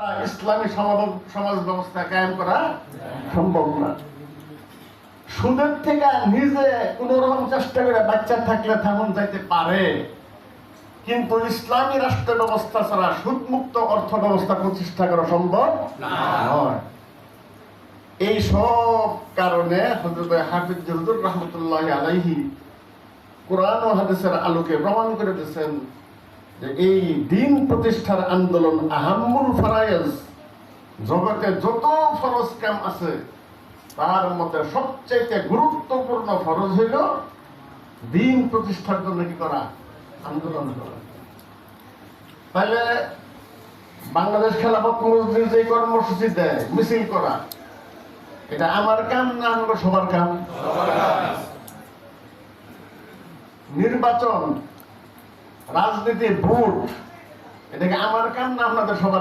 ইসলামী সমাজ- সমাজ ব্যবস্থা কায়েম করা সম্ভব না। সুদের থেকে নিজে কোন রকম চেষ্টা করে বাচ্চা থাকলে থামন যাইতে পারে। কিন্তু ইসলামী রাষ্ট্র ব্যবস্থা ছাড়া সুদমুক্ত অর্থ ব্যবস্থা প্রতিষ্ঠা করা সম্ভব নয়। এই সব কারণে হজরত হাফিজ হুজুর রহমতুল্লাহ আলাইহি কোরআন ও হাদিসের আলোকে প্রমাণ করে দিয়েছেন যে এই দিন প্রতিষ্ঠার আন্দোলন আহাম্মুল ফরায়েজ জগতে যত ফরজ কাম আছে তার মধ্যে সবচেয়ে গুরুত্বপূর্ণ ফরজ হইল দিন প্রতিষ্ঠার জন্য কি করা? আন্দোলন করা। তাহলে বাংলাদেশ খেলাফত মজলিস যে কর্মসূচি দেয় মিছিল করা এটা আমার কাম না আমরা সবার কাম। নির্বাচন রাজনীতি ভোট। এটাকে আমার কাম না আপনাদের সবার